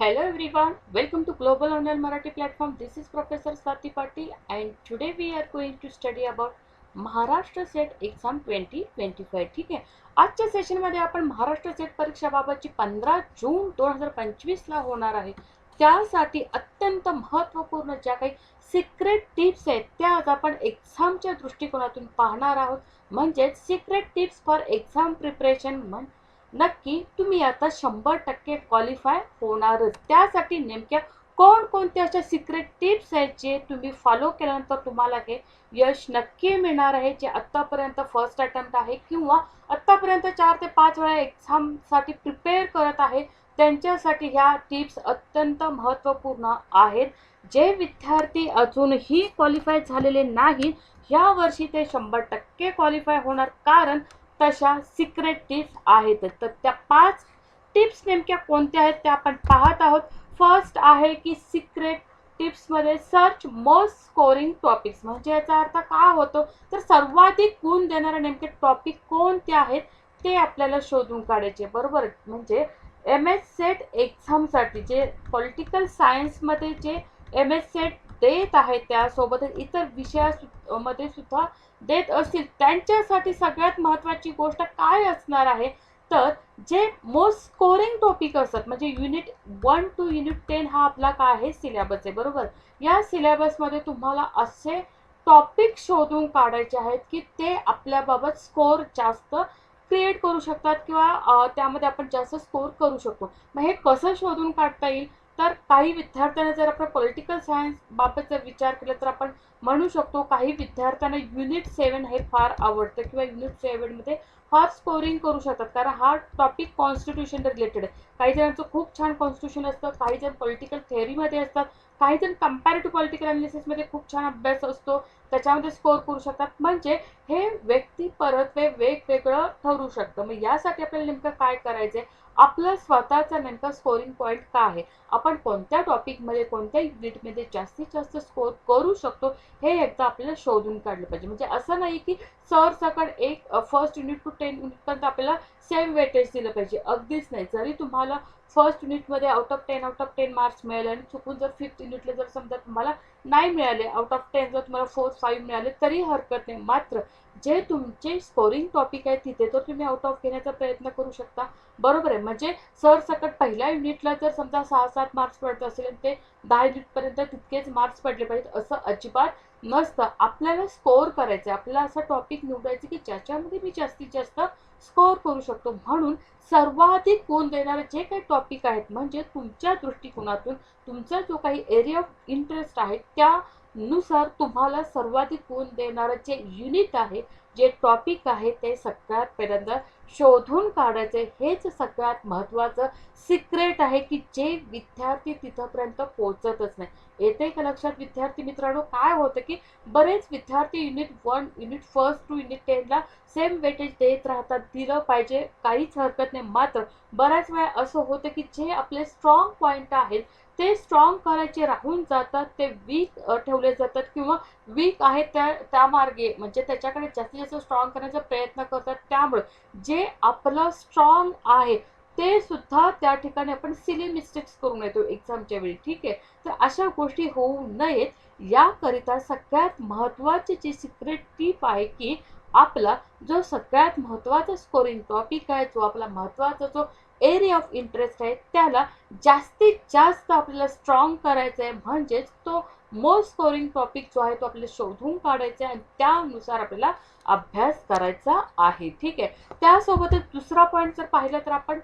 Hello everyone, welcome to Global Online Marathi platform. This is Professor Swati Patil and today we are going to study about Maharashtra SET exam twenty twenty five ठीक आहे आजच्या सेशनमध्ये आपण Maharashtra set परीक्षाबाबतची पंधरा जून दोन हजार पंचवीसला होणार आहे. त्यासाठी अत्यंत महत्त्वपूर्ण ज्या काही सिक्रेट टिप्स आहेत त्या आज आपण एक्झामच्या दृष्टिकोनातून पाहणार आहोत. म्हणजेच secret tips for exam preparation म्हण नक्की तुम्ही आता शंभर टक्के क्वालिफाय होणारच. त्यासाठी नेमक्या कोणकोणत्या अशा सिक्रेट टिप्स आहेत जे तुम्ही फॉलो केल्यानंतर तुम्हाला हे यश नक्की मिळणार आहे जे आत्तापर्यंत फर्स्ट अटेम्प्ट आहे किंवा आत्तापर्यंत चार ते पाच वेळा एक्झामसाठी प्रिपेअर करत आहे त्यांच्यासाठी ह्या टिप्स अत्यंत महत्त्वपूर्ण आहेत. जे विद्यार्थी अजूनही क्वालिफाय झालेले नाहीत ह्या वर्षी ते शंभर टक्के क्वालिफाय होणार. कारण तशा सिक्रेट टिप्स आहेत. तर त्या पाच टिप्स नेमक्या कोणत्या आहेत त्या आपण पाहत आहोत. फर्स्ट आहे की सिक्रेट टिप्समध्ये सर्च मोस्ट स्कोरिंग टॉपिक्स म्हणजे याचा अर्थ काय होतो? तर सर्वाधिक गुण देणारे नेमके टॉपिक कोणते आहेत ते आपल्याला शोधून काढायचे. बरोबर? म्हणजे एम एस सेट एक्झामसाठी जे पॉलिटिकल सायन्समध्ये जे एम एस सेट देत आहेत त्यासोबतच इतर विषयामध्ये सुद्धा देत असतील. त्यांच्यासाठी सगळ्यात महत्त्वाची गोष्ट काय असणार आहे? तर जे मोस्ट स्कोरिंग टॉपिक असतात म्हणजे unit one two unit ten हा आपला काय आहे सिलेबस आहे बरोबर? या सिलेबसमध्ये तुम्हाला असे टॉपिक शोधून काढायचे आहेत की ते आपल्याबाबत स्कोर जास्त क्रिएट करू शकतात किंवा त्यामध्ये आपण जास्त स्कोर करू शकतो. मग हे कसं शोधून काढता येईल? तर काही विद्यार्थ्यांना जर आपण पॉलिटिकल सायन्स बाबत जर विचार केला तर आपण म्हणू शकतो काही विद्यार्थ्यांना युनिट सेवन हे फार आवडतं किंवा युनिट सेवनमध्ये फार स्कोरिंग करू शकतात. कारण हा टॉपिक कॉन्स्टिट्यूशन रिलेटेड आहे. काही जणांचं खूप छान कॉन्स्टिट्यूशन असतं काही जण पॉलिटिकल थेअरीमध्ये असतात काही जण कम्पॅरेटिव्ह पॉलिटिकल अनालिसिसमध्ये खूप छान अभ्यास असतो. त्याच्यामध्ये स्कोर करू शकतात. म्हणजे हे व्यक्ती परत्वे वेगवेगळं ठरू शकतं. मग यासाठी आपल्याला नेमकं काय करायचं आहे आपलं स्वतःचा नेमका स्कोरिंग पॉईंट काय आहे? आपण कोणत्या टॉपिकमध्ये कोणत्या युनिटमध्ये जास्तीत जास्त स्कोर करू शकतो? हे एकदा आपल्याला शोधून काढलं पाहिजे. म्हणजे असं नाही की सर सकट एक फर्स्ट युनिट टू टेन युनिटपर्यंत आपल्याला सेम वेटेज दिलं पाहिजे. अगदीच नाही. जरी तुम्हाला फर्स्ट युनिटमध्ये out of ten out of ten marks मिळाले आणि चुकून जर फिफ्थ युनिटला जर समजा तुम्हाला नाही मिळाले आउट ऑफ टेन जर तुम्हाला फोर फाईव्ह मिळाले तरी हरकत नाही. मात्र जे तुमचे स्कोरिंग टॉपिक आहे तिथे तर तुम्ही आउट ऑफ घेण्याचा प्रयत्न करू शकता. बरोबर आहे. म्हणजे सर सकट पहिल्या युनिटला जर समजा सहा सात मार्क्स पडत असेल ते दहा युनिटपर्यंत तितकेच मार्क्स पडले पाहिजेत असं अजिबात नसतं. आपल्याला स्कोअर करायचं आहे आपल्याला असं टॉपिक निवडायचं की ज्याच्यामध्ये मी जास्तीत जास्त स्कोअर करू शकतो. म्हणून सर्वाधिक गुण देणारे जे काही टॉपिक आहेत म्हणजे तुमच्या दृष्टिकोनातून तुमचा जो काही एरिया ऑफ इंटरेस्ट आहे त्या नुसार तुम्हाला सर्वाधिक गुण देणारं जे युनिट आहे जे टॉपिक आहे ते सगळ्यात पहिल्यांदा शोधून काढायचे. हेच सगळ्यात महत्त्वाचं सिक्रेट आहे की जे विद्यार्थी तिथंपर्यंत पोहोचतच नाही. येते का लक्षात? विद्यार्थी मित्रांनो काय होतं की बरेच विद्यार्थी unit one unit first two unit टेनला same weightage देत राहतात. दिलं पाहिजे काहीच हरकत नाही. मात्र बऱ्याच वेळा असं होतं की जे आपले स्ट्रॉंग पॉईंट आहेत ते स्ट्रॉंग करायचे राहून जातात ते वीक ठेवले जातात किंवा वीक आहे त्या त्या मार्गे. म्हणजे त्याच्याकडे जास्तीत जास्त स्ट्रॉंग करण्याचा प्रयत्न करतात. त्यामुळे जे आपलं स्ट्रॉंग आहे ते सुद्धा त्या ठिकाणी आपण सिली मिस्टेक्स करून येतो एक्झामच्या वेळी. ठीक आहे? तर अशा गोष्टी होऊ नयेत. याकरिता सगळ्यात महत्त्वाची जी सिक्रेट टीप आहे की आपला जो सगळ्यात महत्त्वाचा स्कोरिंग टॉपिक आहे जो आपला महत्त्वाचा जो एरिया ऑफ इंटरेस्ट आहे त्याला जास्तीत जास्त आपल्याला स्ट्रॉंग करायचं आहे म्हणजेच तो मोस्ट स्कोरिंग टॉपिक जो आहे तो आपल्याला शोधून काढायचा आहे आणि त्यानुसार आपल्याला अभ्यास करायचा आहे ठीक आहे? त्यासोबतच दुसरा पॉईंट जर पाहिलं तर आपण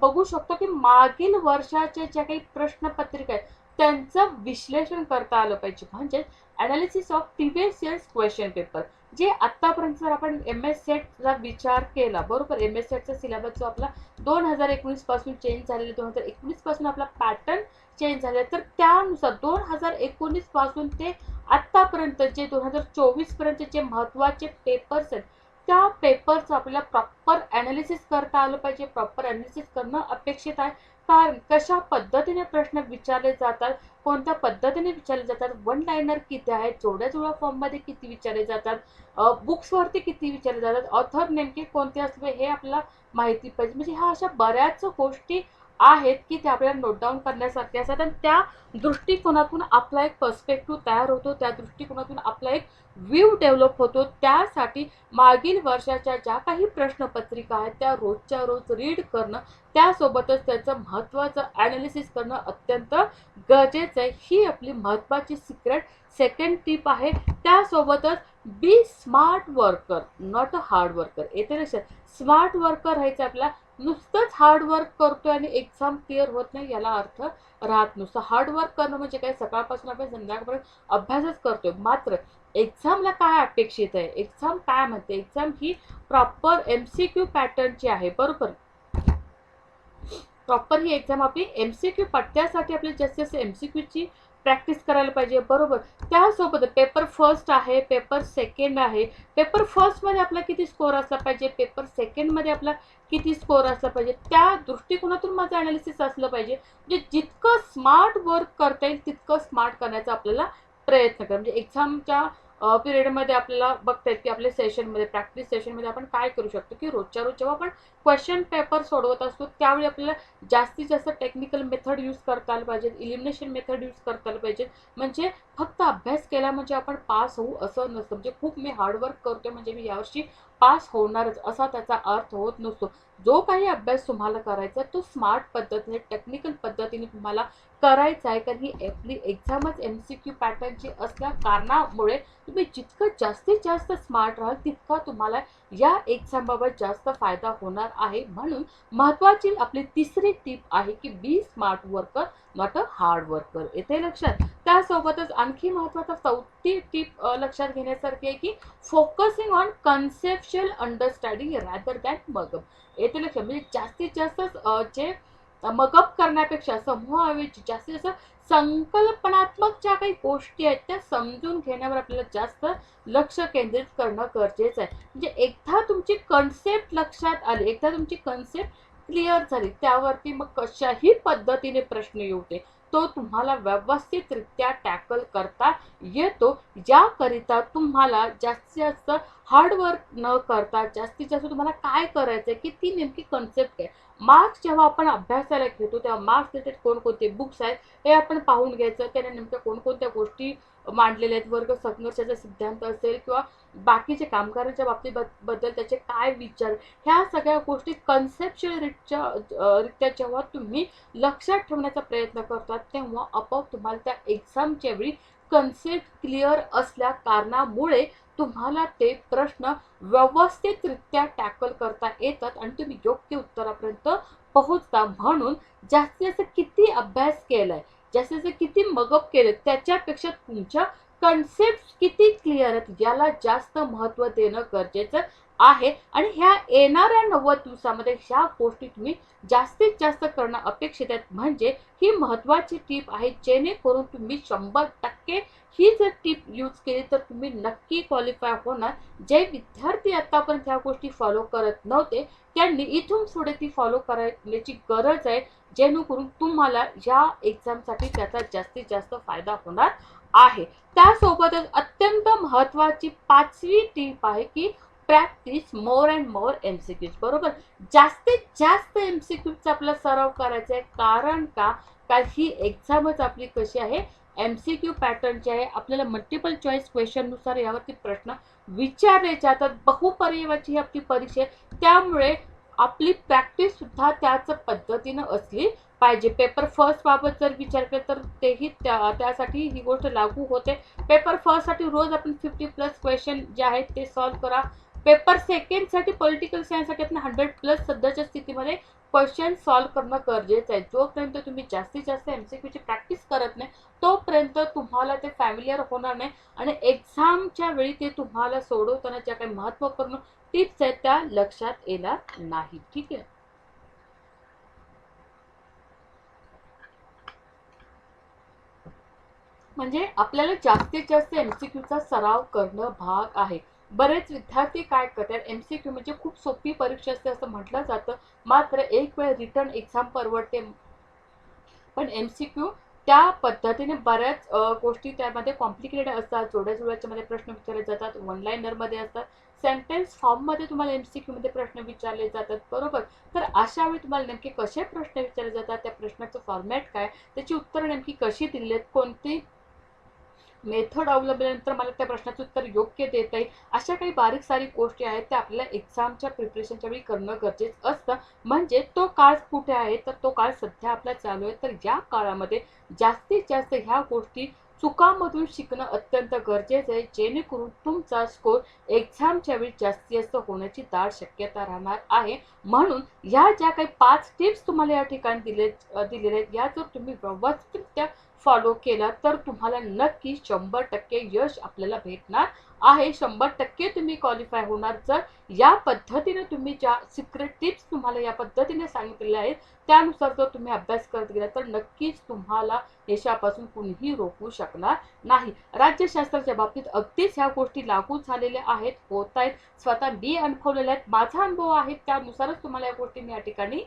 बघू शकतो की मागील वर्षाच्या ज्या काही प्रश्नपत्रिका आहेत त्यांचं विश्लेषण करता आलं पाहिजे म्हणजेच analysis of previous years question paper जे आत्तापर्यंत जर आपण एम एस सेटचा विचार केला बरोबर? एम एस सेटचा सिलेबस जो आपला दोन हजार एकोणीसपासून चेंज झालेला दोन हजार एकोणीसपासून आपला पॅटर्न चेंज झाला तर त्यानुसार दोन हजार एकोणीसपासून ते आत्तापर्यंत जे दोन हजार चोवीसपर्यंत जे महत्त्वाचे पेपर्स आहेत त्या पेपरचं आपल्याला प्रॉपर ॲनालिसिस करता आलं पाहिजे. प्रॉपर ॲनालिसिस करणं अपेक्षित आहे. कारण कशा पद्धतीने प्रश्न विचारले जातात कोणत्या पद्धतीने विचारले जातात? वन लायनर किती आहेत जोड्या जोड्या फॉर्ममध्ये किती विचारले जातात? बुक्सवरती किती विचारले जातात? ऑथर नेमके कोणते असले हे आपल्याला माहिती पाहिजे. म्हणजे ह्या अशा बऱ्याच गोष्टी आहेत की ते आपल्याला नोट डाऊन करण्यासारखे असतात. आणि त्या दृष्टिकोनातून आपला एक पर्स्पेक्टिव्ह तयार होतो. त्या दृष्टिकोनातून आपला एक व्ह्यू डेव्हलप होतो. त्यासाठी मागील वर्षाच्या ज्या काही प्रश्नपत्रिका आहेत त्या रोजच्या रोज रीड करणं त्यासोबतच त्याचं महत्त्वाचं ॲनालिसिस करणं अत्यंत गरजेचं आहे. ही आपली महत्त्वाची सिक्रेट सेकंड टिप आहे. त्यासोबतच be smart worker not a hard worker येते लक्षात? स्मार्ट वर्कर राहायचं आपल्या नुसतंच हार्डवर्क करतोय आणि एक्झाम क्लिअर होत नाही याला अर्थ राहत नुसतं. हार्डवर्क करणं म्हणजे काय? सकाळपासून आपण संध्याकाळपर्यंत अभ्यासच करतोय. मात्र एक्झामला काय अपेक्षित आहे? एक्झाम काय म्हणते? एक्झाम ही प्रॉपर एम सी क्यू पॅटर्नची आहे. बरोबर? प्रॉपर ही एक्झाम आपली एम सी क्यू पट्ट्यासाठी आपली जास्तीत जास्त एम सी क्यूची प्रॅक्टिस करायला पाहिजे. बरोबर. त्यासोबत पेपर फर्स्ट आहे पेपर सेकंड आहे. पेपर फर्स्टमध्ये आपला किती स्कोअर असला पाहिजे? पेपर सेकंडमध्ये आपला किती स्कोअर असला पाहिजे? त्या दृष्टिकोनातून माझं ॲनालिसिस असलं पाहिजे. म्हणजे जितकं स्मार्ट वर्क करता येईल तितकं स्मार्ट करण्याचा आपल्याला प्रयत्न करा. म्हणजे एक्झामच्या पिरियडमध्ये आपल्याला बघता येईल की आपल्या सेशनमध्ये प्रॅक्टिस सेशनमध्ये आपण काय करू शकतो? की रोजच्या रोज जेव्हा आपण क्वेश्चन पेपर सोडवत असतो. त्यावेळी आपल्याला जास्तीत जास्त टेक्निकल मेथड यूज करता आलं पाहिजे इलिमिनेशन मेथड यूज करता आलं पाहिजे म्हणजे फक्त अभ्यास केला म्हणजे आपण पास होऊ असं नसतं. म्हणजे खूप मी हार्डवर्क करतो म्हणजे मी यावर्षी पास होणारच असा त्याचा अर्थ होत नसतो. जो काही अभ्यास तुम्हाला करायचा तो स्मार्ट पद्धतीने टेक्निकल पद्धतीने तुम्हाला करायचा आहे. कारण ही आपली एक्झामच एम सी क्यू पॅटर्नची असल्या कारणामुळे तुम्ही जितकं जास्तीत जास्त स्मार्ट राहाल तितका तुम्हाला या एक्झामबाबत जास्त फायदा होणार आहे. म्हणून महत्त्वाची आपली तिसरी टीप आहे की be smart worker not a hard worker येते लक्षात? त्यासोबतच आणखी महत्त्वाचा चौथी टीप लक्षात घेण्यासारखी आहे की focusing on conceptual understanding rather than मगम. येते लक्षात? म्हणजे जास्तीत जास्त जे मगअप करण्यापेक्षा समूहाऐवजी जास्तीत जास्त संकल्पनात्मक ज्या काही गोष्टी आहेत त्या समजून घेण्यावर आपल्याला जास्त लक्ष केंद्रित करणं गरजेचं आहे. म्हणजे एकदा तुमची कन्सेप्ट लक्षात आली एकदा तुमची कन्सेप्ट क्लिअर झाली त्यावरती मग कशाही पद्धतीने प्रश्न येऊ दे. तो तुम्हाला व्यवस्थितरित्या टॅकल करता येतो. ज्याकरिता तुम्हाला जास्तीत जास्त हार्डवर्क न करता जास्तीत जास्त तुम्हाला काय करायचं आहे की ती नेमकी कन्सेप्ट आहे? मार्क्स जेव्हा आपण अभ्यासाला घेतो तेव्हा मार्क्स रिलेटेड कोणकोणते बुक्स आहेत हे आपण पाहून घ्यायचं त्याने नेमक्या कोणकोणत्या गोष्टी मांडलेले आहेत. वर्ग संघर्षाचा सिद्धांत असेल किंवा बाकीचे कामगारांच्या बाबतीत बद्दल त्याचे काय विचार? ह्या सगळ्या गोष्टी कन्सेप्च्युअल रित्या रित्या जेव्हा तुम्ही लक्षात ठेवण्याचा प्रयत्न करतात तेव्हा आपोआप तुम्हाला त्या एक्झामच्या वेळी कन्सेप्ट क्लिअर असल्या कारणामुळे तुम्हाला ते प्रश्न व्यवस्थितरित्या टॅकल करता येतात आणि तुम्ही योग्य उत्तरापर्यंत पोहोचता. म्हणून जास्तीत जास्त किती अभ्यास केलाय? जास्तीत जास्त किती मगप केले त्याच्यापेक्षा तुमच्या कन्सेप्ट किती क्लिअर आहेत याला जास्त महत्त्व देणं गरजेचं आहे. आणि ह्या येणाऱ्या नव्वद दिवसामध्ये ह्या गोष्टी तुम्ही जास्तीत जास्त करणं अपेक्षित आहेत. म्हणजे ही महत्त्वाची टीप आहे जेणेकरून तुम्ही शंभर टक्के ही जर टीप यूज केली तर तुम्ही नक्की क्वालिफाय होणार. जे विद्यार्थी आतापर्यंत ह्या गोष्टी फॉलो करत नव्हते त्यांनी इथून पुढे ती फॉलो करायची गरज आहे जेणेकरून तुम्हाला या एक्झामसाठी त्याचा जास्तीत जास्त फायदा होणार आहे. त्यासोबतच अत्यंत महत्त्वाची पाचवी टीप आहे की practice more and more M C Qs बरोबर? जास्तीत जास्त एम सी क्यूचा आपला सराव करायचा आहे. कारण का? कारण ही एक्झामच आपली कशी आहे? एम सी क्यू पॅटर्नची आहे आपल्याला मल्टिपल चॉईस क्वेश्चननुसार यावरती प्रश्न विचारले जातात बहुपर्यायाची ही आपली परीक्षा आहे. त्यामुळे आपली प्रॅक्टिस सुद्धा त्याच पद्धतीनं असली पाहिजे. पेपर फर्स्ट बाबत जर विचार केला तर तेही त्या त्यासाठी ही गोष्ट लागू होते. पेपर फर्स्टसाठी रोज आपण फिफ्टी प्लस क्वेश्चन जे आहेत ते सॉल्व करा. पेपर सेकंडसाठी पॉलिटिकल सायन्ससाठी आपण हंड्रेड प्लस सध्याच्या स्थितीमध्ये क्वेश्चन सॉल्व करणं गरजेचं आहे. जोपर्यंत तुम्ही जास्तीत जास्त एम सी क्यूची प्रॅक्टिस करत नाही तोपर्यंत तुम्हाला ते फॅमिलियर होणार नाही. आणि एक्झामच्या वेळी ते तुम्हाला सोडवताना ज्या काही महत्त्वपूर्ण टिप्स आहेत त्या लक्षात येणार नाही. ठीक आहे? म्हणजे आपल्याला जास्तीत जास्त एम सी क्यूचा सराव करणं भाग आहे. बरेच विद्यार्थी काय करतात? एम सी क्यू म्हणजे खूप सोपी परीक्षा असते असं म्हटलं जातं. मात्र एक वेळ रिटर्न एक्झाम परवडते. पण एम सी क्यू त्या पद्धतीने बऱ्याच गोष्टी त्यामध्ये कॉम्प्लिकेटेड असतात. जोड्या जोड्याच्यामध्ये प्रश्न विचारले जातात. ऑनलाईनरमध्ये असतात. सेंटेन्स फॉर्ममध्ये तुम्हाला एम सी क्यूमध्ये प्रश्न विचारले जातात. बरोबर? तर अशा वेळी तुम्हाला नेमके कसे प्रश्न विचारले जातात? त्या प्रश्नाचं फॉर्मॅट काय? त्याची उत्तरं नेमकी कशी दिली आहेत कोणती मेथड अवलंबल्यानंतर मला त्या प्रश्नाचं उत्तर योग्य देता येईल. अशा काही बारीक सारीक गोष्टी आहेत त्या आपल्याला एक्झामच्या प्रिपरेशनच्या वेळी करणं गरजेचं असतं. म्हणजे तो काळ कुठे आहे? तर तो काळ सध्या आपला चालू आहे. तर या काळामध्ये जास्तीत जास्त ह्या गोष्टी चुकांमधून शिकणं अत्यंत गरजेचं आहे. जेणेकरून तुमचा स्कोर एक्झामच्या वेळी जास्तीत जास्त होण्याची दाट शक्यता राहणार आहे. म्हणून ह्या ज्या काही पाच टिप्स तुम्हाला या ठिकाणी दिले दिलेल्या आहेत या जर तुम्ही व्यवस्थितरित्या फॉलो केला तर तुम्हाला नक्की शंभर टक्के यश आपल्याला भेटणार आहे. शंभर टक्के तुम्ही क्वालिफाय होणार. जर या पद्धतीने तुम्ही ज्या सिक्रेट टिप्स तुम्हाला या पद्धतीने सांगितलेल्या आहेत त्यानुसार जर तुम्ही अभ्यास करत गेला तर नक्कीच तुम्हाला यशापासून कुणीही रोखू शकणार नाही. राज्यशास्त्राच्या बाबतीत अगदीच ह्या गोष्टी लागू झालेल्या आहेत होत आहेत. स्वतः मी अनुभवलेल्या आहेत माझा अनुभव आहे त्यानुसारच तुम्हाला या गोष्टी मी या ठिकाणी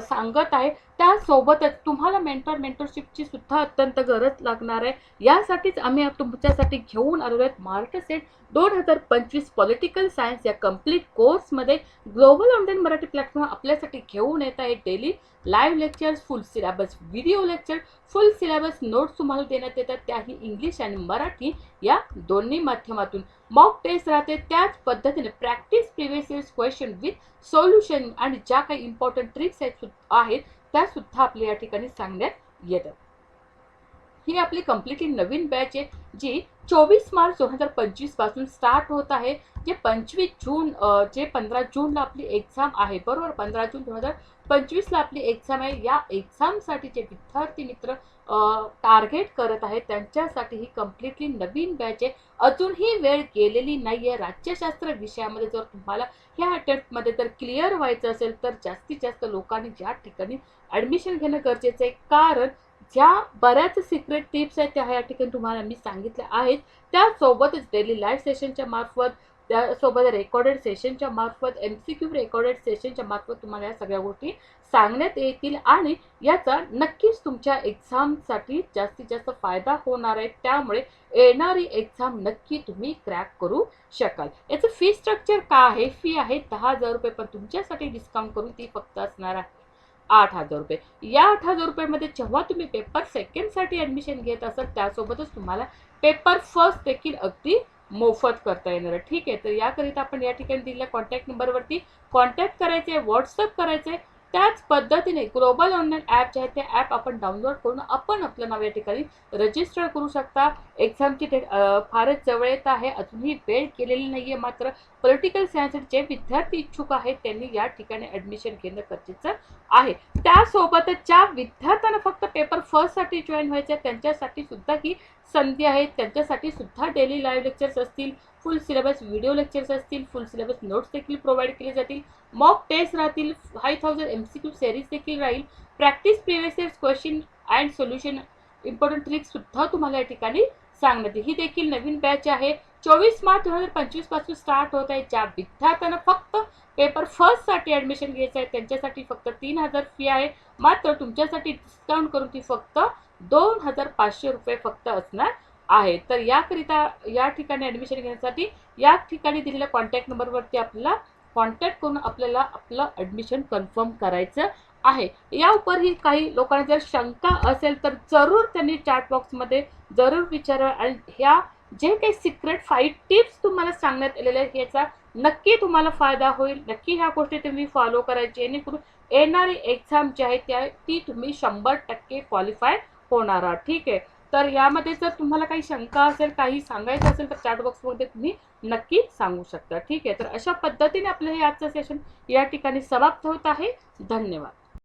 सांगत आहे. त्यासोबतच तुम्हाला मेंटर मेंटरशिपची सुद्धा अत्यंत गरज लागणार आहे. यासाठीच आम्ही तुमच्यासाठी घेऊन आलेलो आहेत. महाराष्ट्र सेट दोन हजार पंचवीस पॉलिटिकल सायन्स या कंप्लीट कोर्समध्ये ग्लोबल ऑनलाईन मराठी प्लॅटफॉर्म आपल्यासाठी घेऊन येत आहे daily live lectures full syllabus video lecture full syllabus notes तुम्हाला देण्यात येतात. त्याही इंग्लिश आणि मराठी या दोन्ही माध्यमातून. मॉक टेस्ट राहते. त्याच पद्धतीने practice previous years question with solution आणि ज्या काही इम्पॉर्टंट ट्रिक्स आहेत आहेत त्या सुद्धा आपल्या या ठिकाणी सांगण्यात येतात. ही आपली कम्प्लिटली नवीन बॅच आहे जी चोवीस मार्च दोन हजार पंचवीसपासून स्टार्ट होत आहे. जे पंचवीस जून जे पंधरा जूनला आपली एक्झाम आहे बरोबर? पंधरा जून दोन हजार पंचवीसला आपली एक्झाम आहे. या एक्झामसाठी जे विद्यार्थी मित्र टार्गेट करत आहेत त्यांच्यासाठी ही कम्प्लिटली नवीन बॅच आहे. अजूनही वेळ गेलेली नाही आहे राज्यशास्त्र विषयामध्ये जर तुम्हाला ह्या अटेम्प्टमध्ये जर क्लिअर व्हायचं असेल तर जास्तीत जास्त लोकांनी ज्या ठिकाणी ॲडमिशन घेणं गरजेचं आहे. कारण ज्या बऱ्याच सिक्रेट टिप्स आहेत त्या ह्या ठिकाणी तुम्हाला मी सांगितल्या आहेत. त्यासोबतच डेली लाईव्ह सेशनच्या मार्फत त्यासोबत रेकॉर्डेड सेशनच्या मार्फत एम सी क्यू रेकॉर्डेड सेशनच्या मार्फत तुम्हाला या सगळ्या गोष्टी सांगण्यात येतील आणि याचा नक्कीच तुमच्या एक्झामसाठी जास्तीत जास्त फायदा होणार आहे. त्यामुळे येणारी एक्झाम नक्की तुम्ही क्रॅक करू शकाल. याचं फी स्ट्रक्चर काय आहे? फी आहे दहा हजार रुपये पण तुमच्यासाठी डिस्काउंट करून ती फक्त असणार आहे. आठ हजार रुपये. या आठ हजार रुपयामध्ये जेव्हा तुम्ही पेपर सेकंडसाठी ॲडमिशन घेत असाल त्यासोबतच तुम्हाला पेपर फर्स्ट देखील अगदी मोफत करता येणार ठीक आहे तर याकरिता आपण या ठिकाणी दिलेल्या कॉन्टॅक्ट नंबरवरती कॉन्टॅक्ट करायचे व्हॉट्सअप करायचे त्याच पद्धतीने ग्लोबल ऑनलाईन ॲप जे आहे ते ॲप आपण डाउनलोड करून आपण आपलं नाव या ठिकाणी रजिस्टर करू शकता. एक्झामची डेट फारच जवळ येत आहे. अजूनही वेळ केलेली नाही आहे मात्र पॉलिटिकल सायन्स जे विद्यार्थी इच्छुक आहेत त्यांनी या ठिकाणी ॲडमिशन घेणं गरजेचं आहे. त्यासोबतच ज्या विद्यार्थ्यांना फक्त पेपर फर्स्टसाठी जॉईन व्हायचं आहे त्यांच्यासाठी सुद्धा ही संधी आहे त्यांच्यासाठी सुद्धा डेली लाईव्ह लेक्चर्स असतील फुल सिलेबस व्हिडिओ लेक्चर्स असतील फुल सिलेबस नोट्स देखील प्रोव्हाइड केले जातील. मॉक टेस्ट राहतील five thousand M C Q series देखील राहील. Practice previous years question and solution important ट्रिक्ससुद्धा तुम्हाला या ठिकाणी सांगण्यात ही देखील नवीन बॅच आहे. चोवीस मार्च दोन हजार पंचवीसपासून स्टार्ट होत आहे. ज्या विद्यार्थ्यांना फक्त पेपर फर्स्टसाठी ॲडमिशन घ्यायचं आहे त्यांच्यासाठी फक्त तीन हजार फी आहे. मात्र तुमच्यासाठी डिस्काउंट करून ती फक्त दोन हजार पाचशे रुपये फक्त असणार आहे. तर याकरिता या ठिकाणी ॲडमिशन घेण्यासाठी या ठिकाणी दिलेल्या कॉन्टॅक्ट नंबरवरती आपल्याला कॉन्टॅक्ट करून आपल्याला आपलं ॲडमिशन कन्फर्म करायचं आहे. या ही काही लोकांना जर शंका असेल तर जरूर त्यांनी चॅट बॉक्समध्ये जरूर विचारा आणि ह्या जे काही सिक्रेट फाईव्ह टिप्स तुम्हाला सांगण्यात आलेल्या आहेत याचा नक्की तुम्हाला फायदा होईल. नक्की ह्या गोष्टी तुम्ही फॉलो करायची. जेणेकरून येणारी एक्झाम जी आहे त्या ती तुम्ही शंभर टक्के क्वालिफाय होणार. आहात ठीक आहे? तर यामध्ये जर तुम्हाला काही शंका असेल काही सांगायचं असेल तर चॅट बॉक्समध्ये तुम्ही नक्की सांगू शकता. ठीक आहे? तर अशा पद्धतीने आपलं हे आजचं सेशन या ठिकाणी समाप्त होत आहे. धन्यवाद.